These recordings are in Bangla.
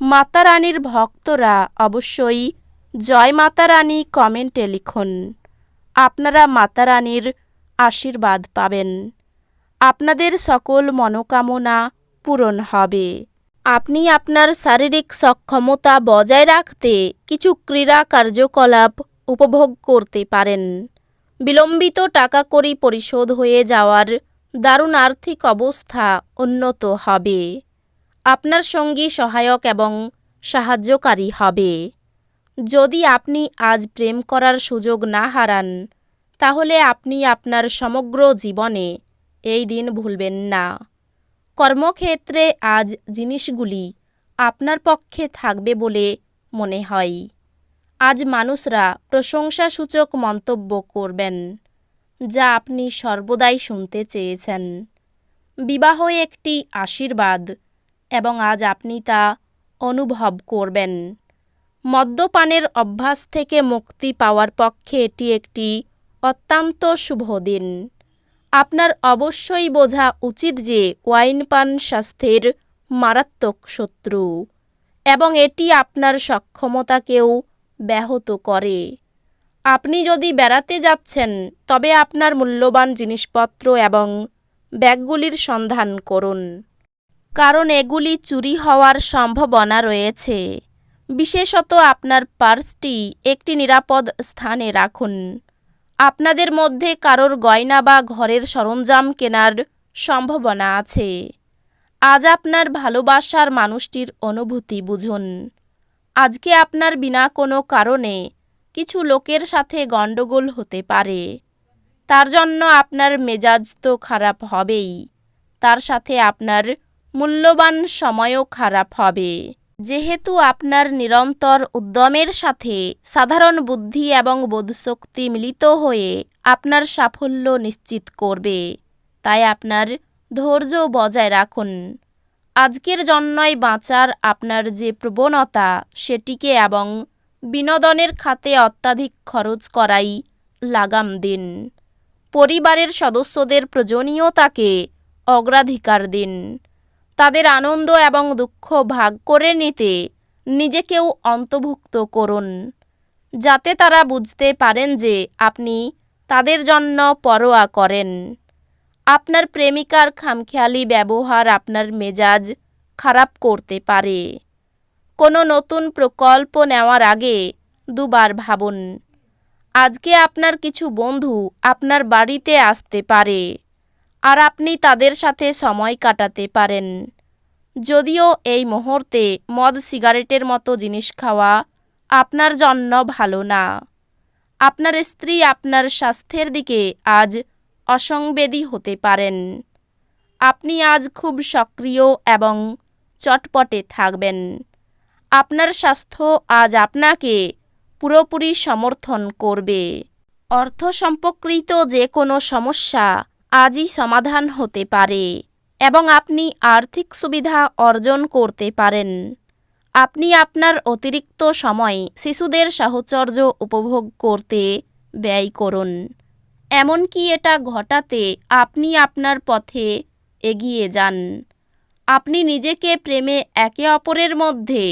মাতা রানীর ভক্তরা অবশ্যই জয় মাতা রানী কমেন্টে লিখুন। আপনারা মাতা রানীর আশীর্বাদ পাবেন। আপনাদের সকল মনোকামনা পূরণ হবে। আপনি আপনার শারীরিক সক্ষমতা বজায় রাখতে কিছু ক্রীড়া কার্যকলাপ উপভোগ করতে পারেন। বিলম্বিত টাকা কড়ি পরিশোধ হয়ে যাওয়ার দারুণ আর্থিক অবস্থা উন্নত হবে। আপনার সঙ্গী সহায়ক এবং সাহায্যকারী হবে। যদি আপনি আজ প্রেম করার সুযোগ না হারান, তাহলে আপনি আপনার সমগ্র জীবনে এই দিন ভুলবেন না। কর্মক্ষেত্রে আজ জিনিসগুলি আপনার পক্ষে থাকবে বলে মনে হয়। আজ মানুষরা প্রশংসাসূচক মন্তব্য করবেন, যা আপনি সর্বদাই শুনতে চেয়েছেন। বিবাহ একটি আশীর্বাদ এবং আজ আপনি তা অনুভব করবেন। মদ্যপানের অভ্যাস থেকে মুক্তি পাওয়ার পক্ষে এটি একটি অত্যন্ত শুভ দিন। আপনার অবশ্যই বোঝা উচিত যে ওয়াইন পান স্বাস্থ্যের মারাত্মক শত্রু এবং এটি আপনার সক্ষমতাকেও ব্যাহত করে। আপনি যদি বেড়াতে যাচ্ছেন, তবে আপনার মূল্যবান জিনিসপত্র এবং ব্যাগগুলির সন্ধান করুন। কারণ এগুলি চুরি হওয়ার সম্ভাবনা রয়েছে। বিশেষত আপনার পার্সটি একটি নিরাপদ স্থানে রাখুন। আপনাদের মধ্যে কারোর গয়না বা ঘরের সরঞ্জাম কেনার সম্ভাবনা আছে। আজ আপনার ভালোবাসার মানুষটির অনুভূতি বুঝুন। আজকে আপনার বিনা কোনো কারণে কিছু লোকের সাথে গণ্ডগোল হতে পারে। তার জন্য আপনার মেজাজ তো খারাপ হবেই। তার সাথে আপনার মূল্যবান সময়ও খারাপ হবে। যেহেতু আপনার নিরন্তর উদ্যমের সাথে সাধারণ বুদ্ধি এবং বোধশক্তি মিলিত হয়ে আপনার সাফল্য নিশ্চিত করবে, তাই আপনার ধৈর্য বজায় রাখুন। আজকের জন্যই বাঁচার আপনার যে প্রবণতা, সেটিকে এবং বিনোদনের খাতে অত্যাধিক খরচ করাই লাগাম দিন। পরিবারের সদস্যদের প্রয়োজনীয়তাকে অগ্রাধিকার দিন। তাদের আনন্দ এবং দুঃখ ভাগ করে নিতে নিজেকেও অন্তর্ভুক্ত করুন, যাতে তারা বুঝতে পারেন যে আপনি তাদের জন্য পরোয়া করেন। আপনার প্রেমিকার খামখেয়ালি ব্যবহার আপনার মেজাজ খারাপ করতে পারে। কোনো নতুন প্রকল্প নেওয়ার আগে দুবার ভাবুন, আজকে আপনার কিছু বন্ধু আপনার বাড়িতে আসতে পারে। আর আপনি তাদের সাথে সময় কাটাতে পারেন। যদিও এই মুহূর্তে মদ সিগারেটের মতো জিনিস খাওয়া আপনার জন্য ভালো না। আপনার স্ত্রী আপনার স্বাস্থ্যের দিকে আজ অসংবেদী হতে পারেন। আপনি আজ খুব সক্রিয় এবং চটপটে থাকবেন। আপনার স্বাস্থ্য আজ আপনাকে পুরোপুরি সমর্থন করবে। অর্থ সম্পর্কিত যে কোনো সমস্যা আজই সমাধান হতে পারে এবং আপনি আর্থিক সুবিধা অর্জন করতে পারেন। আপনি আপনার অতিরিক্ত সময় শিশুদের সাহচর্য উপভোগ করতে ব্যয় করুন। এমনকি এটা ঘটাতে আপনি আপনার পথে এগিয়ে যান। আপনি নিজেকে প্রেমে একে অপরের মধ্যে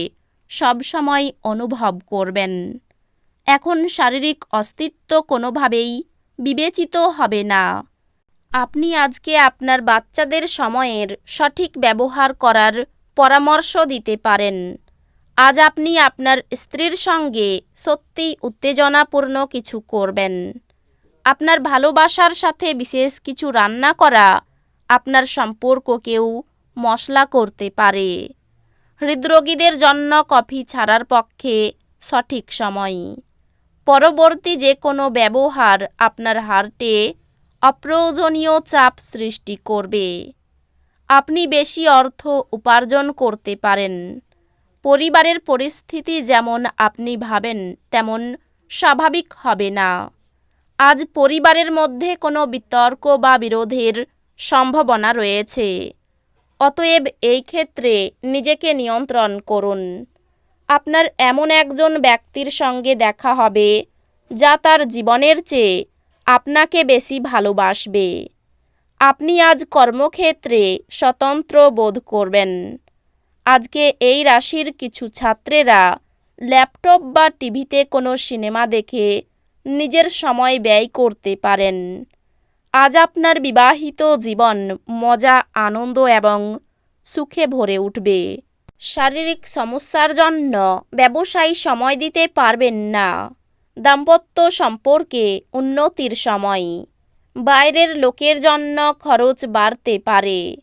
সবসময় অনুভব করবেন। এখন শারীরিক অস্তিত্ব কোনোভাবেই বিবেচিত হবে না। আপনি আজকে আপনার বাচ্চাদের সময়ের সঠিক ব্যবহার করার পরামর্শ দিতে পারেন। আজ আপনি আপনার স্ত্রীর সঙ্গে সত্যি উত্তেজনাপূর্ণ কিছু করবেন। আপনার ভালোবাসার সাথে বিশেষ কিছু রান্না করা আপনার সম্পর্ককেও মশলা করতে পারে। হৃদরোগীদের জন্য কফি ছাড়ার পক্ষে সঠিক সময়। পরবর্তী যে কোনো ব্যবহার আপনার হার্টে অপ্রয়োজনীয় চাপ সৃষ্টি করবে। আপনি বেশি অর্থ উপার্জন করতে পারেন। পরিবারের পরিস্থিতি যেমন আপনি ভাবেন, তেমন স্বাভাবিক হবে না। আজ পরিবারের মধ্যে কোনো বিতর্ক বা বিরোধের সম্ভাবনা রয়েছে। অতএব এই ক্ষেত্রে নিজেকে নিয়ন্ত্রণ করুন। আপনার এমন একজন ব্যক্তির সঙ্গে দেখা হবে, যা তার জীবনের চেয়ে আপনাকে বেশি ভালোবাসবে। আপনি আজ কর্মক্ষেত্রে স্বতন্ত্র বোধ করবেন। আজকে এই রাশির কিছু ছাত্রেরা ল্যাপটপ বা টিভিতে কোনো সিনেমা দেখে নিজের সময় ব্যয় করতে পারেন। আজ আপনার বিবাহিত জীবন মজা, আনন্দ এবং সুখে ভরে উঠবে। শারীরিক সমস্যার জন্য ব্যবসায়ী সময় দিতে পারবেন না। দাম্পত্য সম্পর্কে উন্নতির সময়। বাইরের লোকের জন্য খরচ বাড়তে পারে।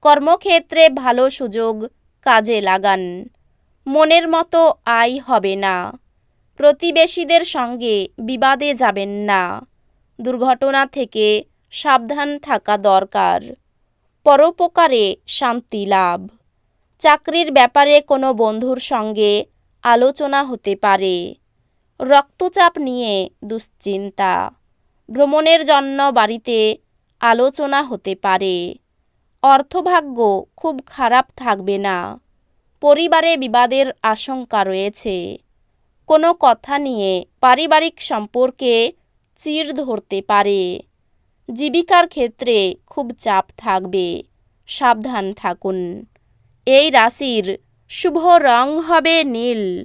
কর্মক্ষেত্রে ভালো সুযোগ কাজে লাগান। মনের মতো আয় হবে না। প্রতিবেশীদের সঙ্গে বিবাদে যাবেন না। দুর্ঘটনা থেকে সাবধান থাকা দরকার। পরোপকারে শান্তি লাভ। চাকরির ব্যাপারে কোনো বন্ধুর সঙ্গে আলোচনা হতে পারে। রক্তচাপ নিয়ে দুশ্চিন্তা। ভ্রমণের জন্য বাড়িতে আলোচনা হতে পারে। অর্থভাগ্য খুব খারাপ থাকবে না। পরিবারে বিবাদের আশঙ্কা রয়েছে। কোনো কথা নিয়ে পারিবারিক সম্পর্কে চির ধরতে পারে। জীবিকার ক্ষেত্রে খুব চাপ থাকবে। সাবধান থাকুন। এই রাশির শুভ রং হবে নীল।